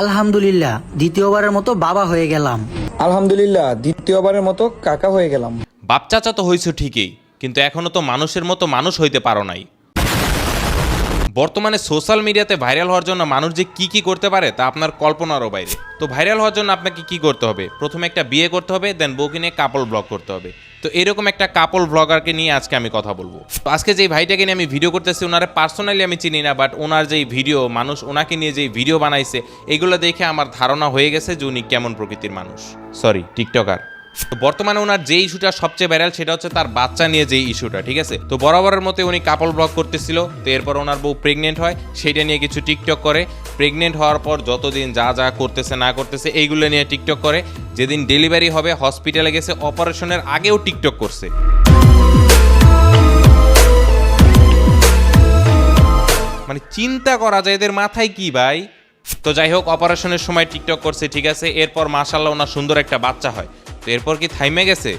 আলহামদুলিল্লাহ দ্বিতীয়বারের মতো বাবা হয়ে গেলাম। আলহামদুলিল্লাহ দ্বিতীয়বারের মতো কাকা হয়ে গেলাম। বাপ চাচা তো হয়েছো ঠিকই কিন্তু এখনও তো মানুষের মতো মানুষ হইতে পারো নাই। বর্তমানে সোশ্যাল মিডিয়াতে ভাইরাল হওয়ার জন্য মানুষ যে কি কি করতে পারে তা আপনার কল্পনারও বাইরে। তো ভাইরাল হওয়ার জন্য আপনাকে কি করতে হবে? প্রথমে একটা বিয়ে করতে হবে দেন বউকে নিয়ে কাপল ব্লগ করতে হবে। তো এরকম একটা কাপল ব্লগারকে নিয়ে আজকে আমি কথা বলব। তো আজকে যেই ভাইটাকে নিয়ে আমি ভিডিও করতেছি ওনারা পার্সোনালি আমি চিনি না বাট ওনার যেই ভিডিও মানুষ ওনাকে নিয়ে যেই ভিডিও বানাইছে, এগুলো দেখে আমার ধারণা হয়ে গেছে যে উনি কেমন প্রকৃতির মানুষ। সরি টিকটকার বর্তমানে ওনার যে ইস্যুটা সবচেয়ে ভাইরাল সেটা হচ্ছে তার বাচ্চা নিয়ে যে ইস্যুটা, ঠিক আছে? তো বরাবরের মতো উনি কাপল ব্লগ করতেছিল, তো এরপর ওনার বউ প্রেগনেন্ট হয় সেটা নিয়ে কিছু টিকটক করে। প্রেগনেন্ট হওয়ার পর যতদিন যা যা করতেছে, না করতেছে, এইগুলো নিয়ে টিকটক করে। যেদিন ডেলিভারি হবে হসপিটালে গেছে অপারেশনের আগেও টিকটক করছে। মানে চিন্তা করা যায়, এদের মাথায় কি ভাই? তো যাই হোক অপারেশনের সময় টিকটক করছে, ঠিক আছে? এরপর মাশাল্লাহ ওনার সুন্দর একটা বাচ্চা হয়। তো এরপর কি থাইমে গেছে?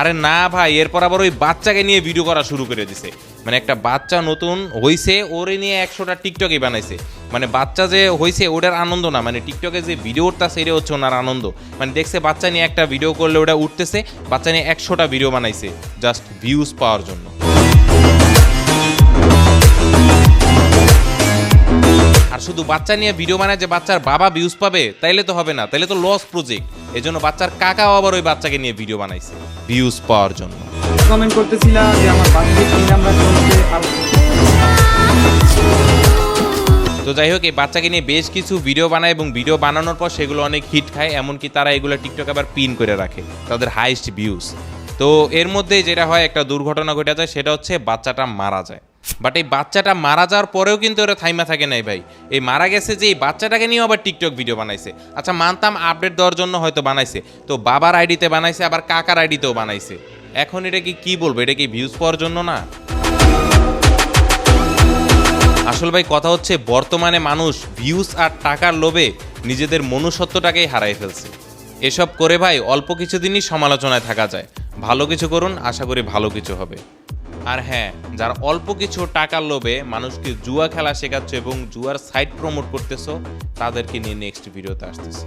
আরে না ভাই, এরপর আবার ওই বাচ্চাকে নিয়ে ভিডিও করা শুরু করে দিছে। মানে একটা বাচ্চা নতুন হইছে, ওরে নিয়ে একশোটা টিকটকই বানাইছে। মানে বাচ্চা যে হয়েছে ওটার আনন্দ না। মানে টিকটকে যে ভিডিও উঠতেছে এটা হচ্ছে ওনার আনন্দ। মানে দেখছে বাচ্চা নিয়ে একটা ভিডিও করলে ওটা উঠতেছে, বাচ্চা নিয়ে একশোটা ভিডিও বানাইছে জাস্ট ভিউজ পাওয়ার জন্য। আর শুধু বাচ্চা নিয়ে ভিডিও বানায় যে বাচ্চার বাবা ভিউজ পাবে তাইলে তো হবে না তাইলে তো লস প্রজেক্ট এজন্য বাচ্চার কাকাও আবার ওই বাচ্চাকে নিয়ে ভিডিও বানাইছে ভিউজ পাওয়ার জন্য। কমেন্ট করতেছিলাম যে আমার নাম্বার চলছে তো যাই হোক এই বাচ্চাকে নিয়ে বেশ কিছু ভিডিও বানায় এবং ভিডিও বানানোর পর সেগুলো অনেক হিট খায় এমনকি তারা এগুলো টিকটক আবার পিন করে রাখে তাদের হাইস্ট ভিউজ তো এর মধ্যে যেটা হয় একটা দুর্ঘটনা ঘটে যায় সেটা হচ্ছে বাচ্চাটা মারা যায়। বাট এই বাচ্চাটা মারা যাওয়ার পরেও কিন্তু ওরা থাইমা থাকে নাই ভাই। এই মারা গেছে যে এই বাচ্চাটাকে নিয়ে আবার টিকটক ভিডিও বানাইছে। আচ্ছা মানতাম আপডেট দেওয়ার জন্য হয়তো বানাইছে। তো বাবার আইডিতে বানাইছে, আবার কাকার আইডিতেও বানাইছে। এখন এটা কি কি বলব? এটা কি ভিউজ পাওয়ার জন্য না? আসল ভাই, কথা হচ্ছে বর্তমানে মানুষ ভিউজ আর টাকার লোভে নিজেদের মনুষ্যত্বটাকেই হারাই ফেলছে। এসব করে ভাই, অল্প কিছুদিনই সমালোচনায় থাকা যায়। ভালো কিছু করুন, আশা করি ভালো কিছু হবে। আর হ্যাঁ যারা অল্প কিছু টাকার লোভে মানুষকে জুয়া খেলা শেখাচ্ছ এবং জুয়ার সাইট প্রমোট করতেছো, তাদেরকে নিয়ে নেক্সট ভিডিওতে আসতেছি।